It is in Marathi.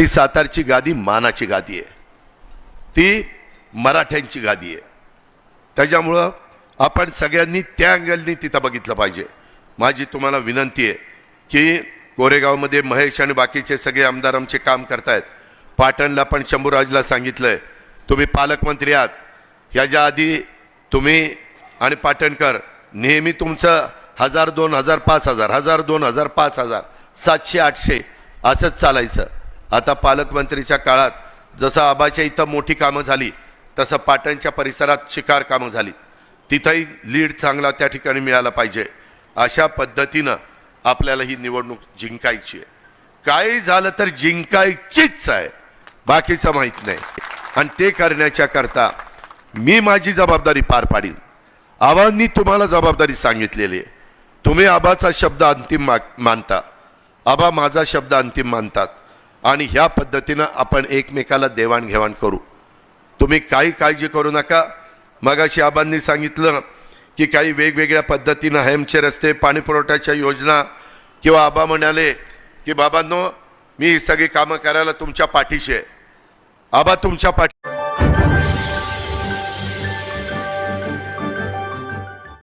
ती सातारची गादी मानाची गादी आहे. ती मराठ्यांची गादी आहे. त्याच्यामुळं आपण सगळ्यांनी त्या अँगलनी तिथं बघितलं पाहिजे. माझी तुम्हाला विनंती आहे की कोरेगावमध्ये महेश आणि बाकीचे सगळे आमदार आमचे काम करतायत. पाटणला पण शंभूराजला सांगितलंय तुम्ही पालकमंत्री आहात. ह्याच्या आधी तुम्ही आणि पाटणकर नेहमी तुमचं हजार दोन हजार पाच हजार हजार दोन हजार पाच हजार सातशे आठशे असंच चालायचं. आता पालकमंत्रीच्या काळात जसं आबाच्या इथं मोठी कामं झाली तसं पाटणच्या परिसरात शिकार कामं झाली तिथंही लीड चांगला त्या ठिकाणी मिळाला पाहिजे. अशा पद्धतीनं आपल्याला ही निवडणूक जिंकायची आहे. काही झालं तर जिंकायचीच आहे. बाकीचं माहीत नाही. आणि ते करण्याच्या करता मी माझी जबाबदारी पार पाडीन. आबांनी तुम्हाला जबाबदारी सांगितलेली आहे. तुम्ही आबाचा शब्द अंतिम मा मानता. आबा माझा शब्द अंतिम मानतात. आणि ह्या पद्धतीनं आपण एकमेकाला देवाणघेवाण करू. तुम्ही काही काळजी करू नका. मगाशी आबांनी सांगितलं की काही वेगवेगळ्या पद्धतीनं हेमचे रस्ते पाणी पुरवठ्याच्या योजना किंवा आबा म्हणाले की बाबांनो मी ही सगळी कामं करायला तुमच्या पाठीशी आहे. आबा तुमच्या पाठी